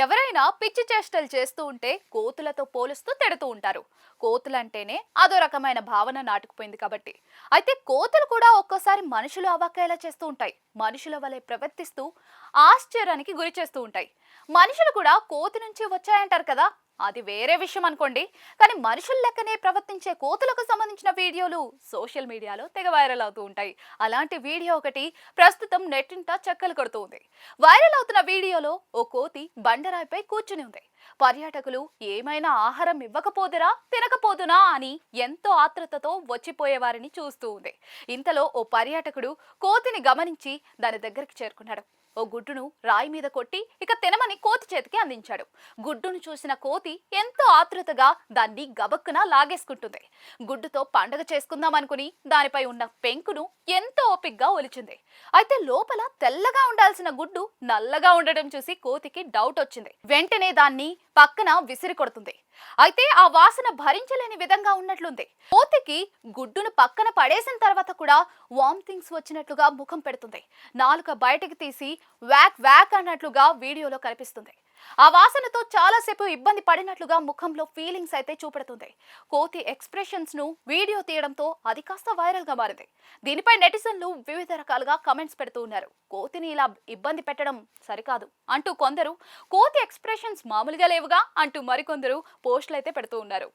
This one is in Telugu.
ఎవరైనా పిచ్చి చేష్టలు చేస్తూ ఉంటే కోతులతో పోలుస్తూ తిడుతూ ఉంటారు. కోతులంటేనే అదో రకమైన భావన నాటుకుపోయింది కాబట్టి. అయితే కోతులు కూడా ఒక్కోసారి మనుషులు అవాక్కేలా చేస్తూ ఉంటాయి. మనుషుల వలె ప్రవర్తిస్తూ ఆశ్చర్యానికి గురి చేస్తూ ఉంటాయి. మనుషులు కూడా కోతి నుంచి వచ్చాయంటారు కదా? అది వేరే విషయం అనుకోండి. కానీ మనుషుల లెక్కనే ప్రవర్తించే కోతులకు సంబంధించిన వీడియోలు సోషల్ మీడియాలో తెగ వైరల్ అవుతూ ఉంటాయి. అలాంటి వీడియో ఒకటి ప్రస్తుతం నెట్టింట చక్కలు కొడుతూ ఉంది. వైరల్ అవుతున్న వీడియోలో ఓ కోతి బండరాయిపై కూర్చుని ఉంది. పర్యాటకులు ఏమైనా ఆహారం ఇవ్వకపోదురా తినకపోదునా అని ఎంతో ఆత్రుతతో వచ్చిపోయేవారిని చూస్తూ ఉంది. ఇంతలో ఓ పర్యాటకుడు కోతిని గమనించి దాని దగ్గరికి చేరుకున్నాడు. ఓ గుడ్డును రాయి మీద కొట్టి ఇక తినమని కోతి చేతికి అందించాడు. గుడ్డును చూసిన కోతి ఎంతో ఆతృతగా దాన్ని గబక్కున లాగేసుకుంటుంది. గుడ్డుతో పండగ చేసుకుందాం అనుకుని దానిపై ఉన్న పెంకును ఎంతో ఓపిగ్గా ఒలిచింది. అయితే లోపల తెల్లగా ఉండాల్సిన గుడ్డు నల్లగా ఉండటం చూసి కోతికి డౌట్ వచ్చింది. వెంటనే దాన్ని పక్కన విసిరి కొడుతుంది. అయితే ఆ వాసన భరించలేని విధంగా ఉన్నట్లుంది. కోతికి గుడ్డును పక్కన పడేసిన తర్వాత కూడా వామిటింగ్స్ వచ్చినట్లుగా ముఖం పెడుతుంది. నాలుక బయటకు తీసి వ్యాక్ వ్యాక్ అన్నట్లుగా వీడియోలో కనిపిస్తుంది. ఆ వాసనతో చాలాసేపు ఇబ్బంది పడినట్లుగా ముఖంలో ఫీలింగ్స్ అయితే చూపెడుతుంది. కోతి ఎక్స్ప్రెషన్స్ను వీడియో తీయడంతో అది కాస్త వైరల్గా మారింది. దీనిపై నెటిజన్లు వివిధ రకాలుగా కమెంట్స్ పెడుతూ ఉన్నారు. కోతిని ఇలా ఇబ్బంది పెట్టడం సరికాదు అంటూ కొందరు కోతి ఎక్స్ప్రెషన్స్ మామూలుగా లేవుగా అంటూ మరికొందరు పోస్టులు అయితే పెడుతూ ఉన్నారు.